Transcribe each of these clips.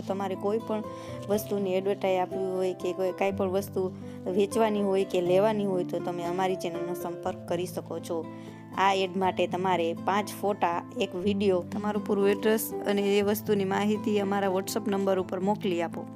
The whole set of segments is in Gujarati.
તમારે કોઈ પણ વસ્તુની એડવર્ટાઈઝ આપવી હોય કે કોઈ કાંઈ પણ વસ્તુ વેચવાની હોય કે લેવાની હોય તો તમે અમારી ચેનલનો સંપર્ક કરી શકો છો. આ એડ માટે તમારે પાંચ ફોટા, એક વીડિયો તમારું પૂરું એડ્રેસ અને એ વસ્તુની માહિતી અમારા વોટ્સઅપ નંબર ઉપર મોકલી આપો.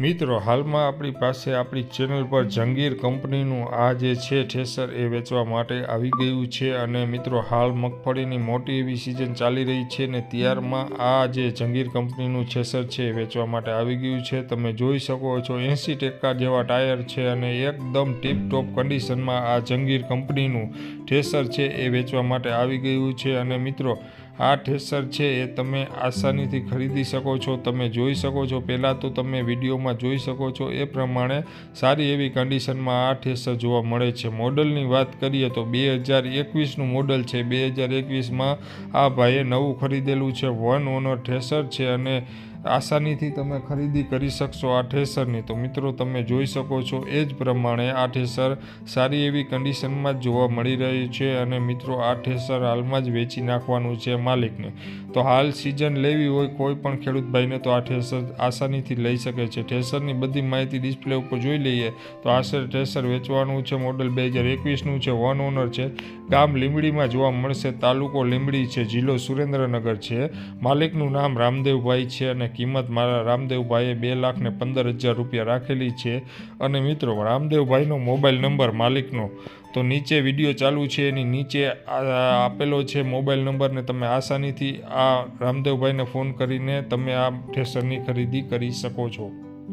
મિત્રો, હાલમાં આપણી પાસે આપણી ચેનલ પર જંગીર કંપનીનું આ જે છે ઠેસર એ વેચવા માટે આવી ગયું છે અને મિત્રો, હાલ મગફળીની મોટી એવી સિઝન ચાલી રહી છે ને ત્યારમાં આ જે જંગીર કંપનીનું ઠેસર છે એ વેચવા માટે આવી ગયું છે. તમે જોઈ શકો છો એંસી ટકા જેવા ટાયર છે અને એકદમ ટીપટોપ કન્ડિશનમાં આ જંગીર કંપનીનું ઠેસર છે એ વેચવા માટે આવી ગયું છે. અને મિત્રો આ ઠેસર છે એ તમે આસાનીથી ખરીદી શકો છો, તમે જોઈ શકો છો. પહેલાં તો તમે વિડીયોમાં જોઈ શકો છો એ પ્રમાણે સારી એવી કન્ડિશનમાં આ ઠેસર જોવા મળે છે. મોડલની વાત કરીએ તો બે હજાર એકવીસનું મોડલ છે. બે હજાર એકવીસમાં આ ભાઈએ નવું ખરીદેલું છે. વન ઓનર ઠેસર છે અને આસાનીથી તમે ખરીદી કરી શકશો આ ઠેસરની. તો મિત્રો, તમે જોઈ શકો છો એ જ પ્રમાણે આ ઠેસર સારી એવી કન્ડિશનમાં જ જોવા મળી રહી છે અને મિત્રો, આ ઠેસર હાલમાં જ વેચી નાખવાનું છે માલિકને. તો હાલ સિઝન લેવી હોય કોઈ પણ ખેડૂત ભાઈને તો આ ઠેસર આસાનીથી લઈ શકે છે. ઠેસરની બધી માહિતી ડિસ્પ્લે ઉપર જોઈ લઈએ તો આશરે ઠેસર વેચવાનું છે મોડલ બે હજાર એકવીસનું છે વન ઓનર છે. ગામ લીંબડીમાં જોવા મળશે, તાલુકો લીંબડી છે, જિલ્લો સુરેન્દ્રનગર છે. માલિકનું નામ રામદેવભાઈ છે અને કિંમત મારા રામદેવભાઈએ બે લાખ ને પંદર હજાર રૂપિયા રાખેલી છે. અને મિત્રો, રામદેવભાઈનો મોબાઈલ નંબર માલિકનો. તો નીચે વીડિયો ચાલુ છે, એની નીચે આપેલો છે મોબાઈલ નંબરને તમે આસાનીથી આ રામદેવભાઈને ફોન કરીને તમે આ ઠેસરની ખરીદી કરી શકો છો.